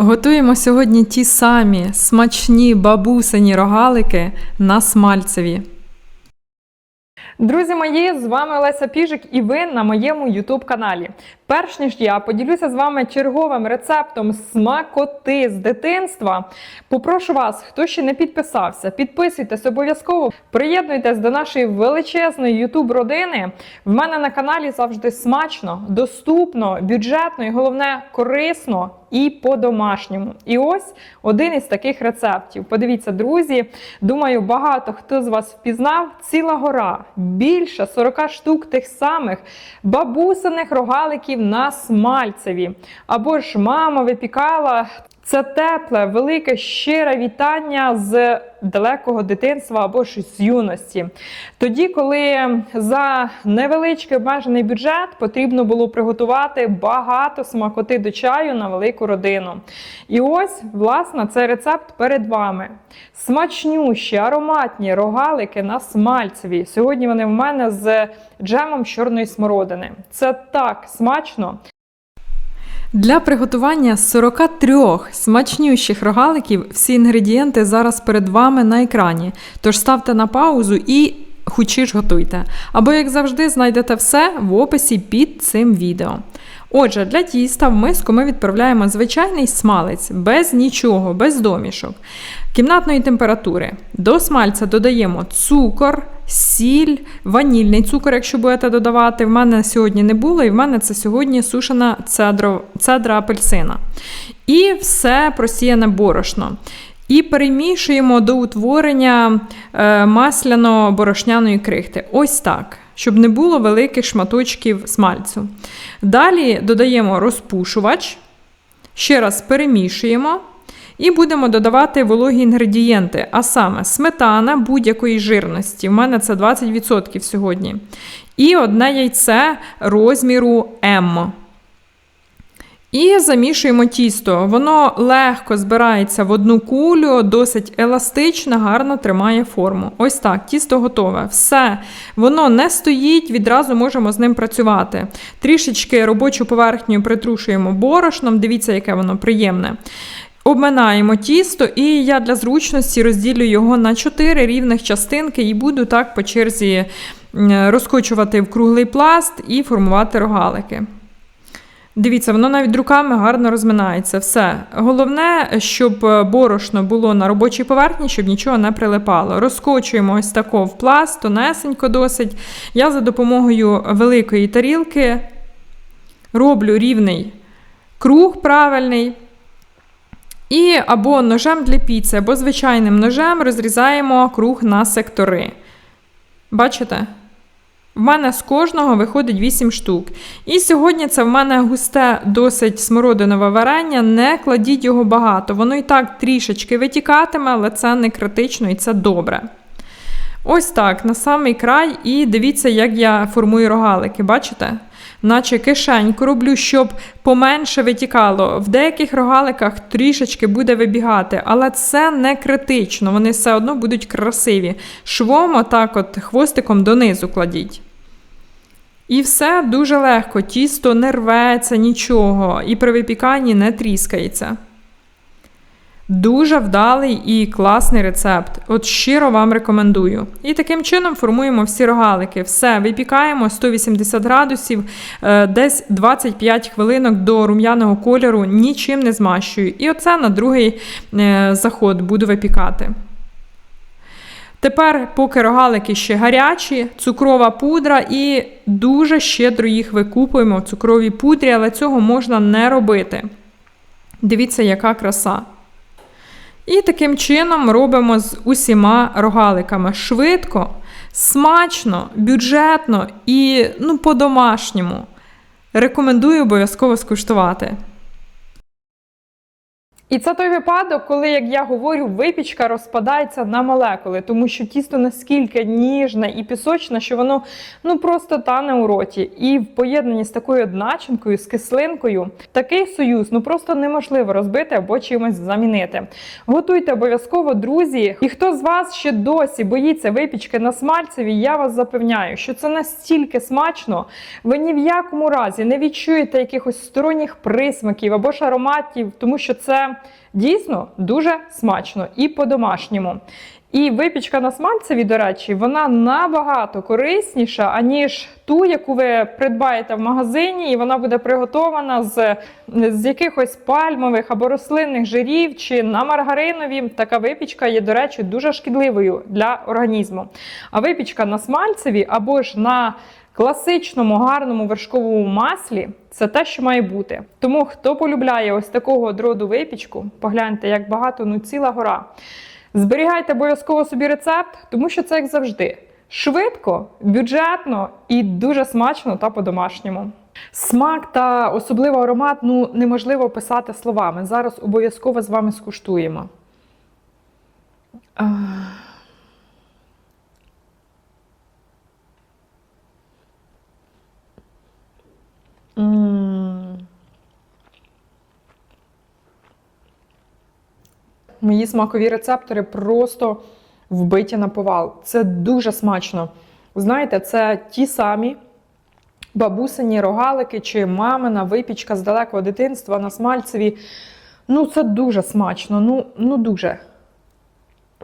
Готуємо сьогодні ті самі смачні бабусині рогалики на смальцеві. Друзі мої, з вами Олеся Піжик і ви на моєму YouTube каналі. Перш ніж я поділюся з вами черговим рецептом смакоти з дитинства. Попрошу вас, хто ще не підписався, підписуйтесь обов'язково, приєднуйтесь до нашої величезної YouTube родини. В мене на каналі завжди смачно, доступно, бюджетно і головне корисно і по-домашньому. І ось один із таких рецептів. Подивіться, друзі. Думаю, багато хто з вас впізнав ціла гора, більше 40 штук тих самих бабусиних рогаликів на смальцеві. Або ж мама випікала. Це тепле, велике, щире вітання з далекого дитинства або ж з юності. Тоді, коли за невеличкий обмежений бюджет потрібно було приготувати багато смакоти до чаю на велику родину. І ось, власне, цей рецепт перед вами. Смачнющі, ароматні рогалики на смальцеві. Сьогодні вони в мене з джемом чорної смородини. Це так смачно. Для приготування 43 смачнющих рогаликів всі інгредієнти зараз перед вами на екрані. Тож ставте на паузу і хучіш готуйте. Або, як завжди, знайдете все в описі під цим відео. Отже, для тіста в миску ми відправляємо звичайний смалець, без нічого, без домішок, кімнатної температури. До смальця додаємо цукор, сіль, ванільний цукор, якщо будете додавати. В мене сьогодні не було, і в мене це сьогодні сушена цедро, цедра апельсина. І все просіяне борошно. І перемішуємо до утворення е, масляно-борошняної крихти. Ось так, щоб не було великих шматочків смальцю. Далі додаємо розпушувач, ще раз перемішуємо. І будемо додавати вологі інгредієнти, а саме сметана будь-якої жирності. У мене це 20% сьогодні. І одне яйце розміру М. І замішуємо тісто. Воно легко збирається в одну кулю, досить еластично, гарно тримає форму. Ось так, тісто готове. Все. Воно не стоїть, відразу можемо з ним працювати. Трішечки робочу поверхню притрушуємо борошном, дивіться, яке воно приємне. Обминаємо тісто, і я для зручності розділю його на 4 рівних частинки і буду так по черзі розкочувати в круглий пласт і формувати рогалики. Дивіться, воно навіть руками гарно розминається. Все. Головне, щоб борошно було на робочій поверхні, щоб нічого не прилипало. Розкочуємо ось тако в пласт, тонесенько досить. Я за допомогою великої тарілки роблю рівний круг правильний. І або ножем для піци, або звичайним ножем розрізаємо круг на сектори. Бачите? В мене з кожного виходить 8 штук. І сьогодні це в мене густе, досить смородинове варення. Не кладіть його багато. Воно і так трішечки витікатиме, але це не критично і це добре. Ось так, на самий край, і дивіться, як я формую рогалики. Бачите? Наче кишеньку роблю, щоб поменше витікало. В деяких рогаликах трішечки буде вибігати, але це не критично, вони все одно будуть красиві. Швом, отак, от хвостиком донизу кладіть. І все дуже легко, тісто не рветься, нічого, і при випіканні не тріскається. Дуже вдалий і класний рецепт. От щиро вам рекомендую. І таким чином формуємо всі рогалики. Все, випікаємо 180 градусів, е, десь 25 хвилинок до рум'яного кольору, нічим не змащую. І оце на другий е, заход буду випікати. Тепер, поки рогалики ще гарячі, цукрова пудра, і дуже щедро їх викупуємо в цукровій пудрі, але цього можна не робити. Дивіться, яка краса. І таким чином робимо з усіма рогаликами швидко, смачно, бюджетно і ну, по-домашньому. Рекомендую обов'язково скуштувати. І це той випадок, коли, як я говорю, випічка розпадається на молекули, тому що тісто наскільки ніжне і пісочне, що воно ну просто тане у роті. І в поєднанні з такою начинкою, з кислинкою, такий союз ну просто неможливо розбити або чимось замінити. Готуйте обов'язково, друзі. І хто з вас ще досі боїться випічки на смальцеві, я вас запевняю, що це настільки смачно, ви ні в якому разі не відчуєте якихось сторонніх присмаків або ж ароматів, тому що це дійсно дуже смачно і по-домашньому. І випічка на смальцеві, до речі, вона набагато корисніша, аніж ту, яку ви придбаєте в магазині, і вона буде приготована з, з якихось пальмових або рослинних жирів чи на маргаринові. Така випічка є, до речі, дуже шкідливою для організму. А випічка на смальцеві або ж на класичному гарному вершковому маслі це те, що має бути. Тому хто полюбляє ось такого от роду випічку, погляньте, як багато, ну ціла гора. Зберігайте обов'язково собі рецепт, тому що це як завжди. Швидко, бюджетно і дуже смачно та по-домашньому. Смак та особливо аромат ну, неможливо описати словами. Зараз обов'язково з вами скуштуємо. Мої смакові рецептори просто вбиті на повал. Це дуже смачно. Знаєте, це ті самі бабусині рогалики чи мамина випічка з далекого дитинства на смальцеві. Ну, це дуже смачно. Ну, ну дуже.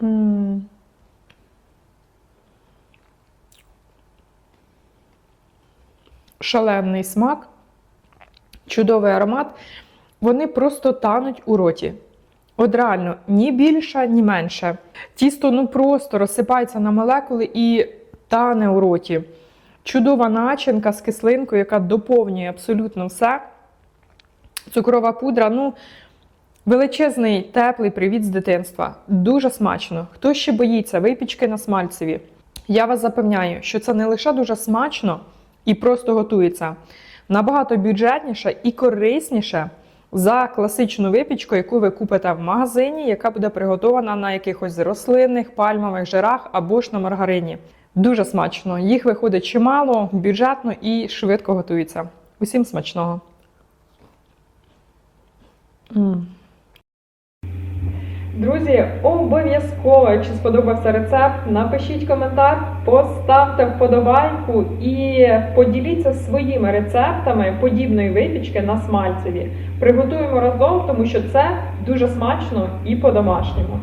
М. Шалений смак, чудовий аромат. Вони просто тануть у роті. От реально, ні більше, ні менше. Тісто ну просто розсипається на молекули і тане у роті. Чудова начинка з кислинкою, яка доповнює абсолютно все. Цукрова пудра, ну, величезний теплий привіт з дитинства. Дуже смачно. Хто ще боїться випічки на смальцеві? Я вас запевняю, що це не лише дуже смачно і просто готується, набагато бюджетніше і корисніше за класичну випічку, яку ви купите в магазині, яка буде приготована на якихось рослинних пальмових жирах або ж на маргарині. Дуже смачно. Їх виходить чимало, бюджетно і швидко готується. Усім смачного. М. Друзі, обов'язково, якщо сподобався рецепт, напишіть коментар, поставте вподобайку і поділіться своїми рецептами подібної випічки на смальцеві. Приготуємо разом, тому що це дуже смачно і по-домашньому.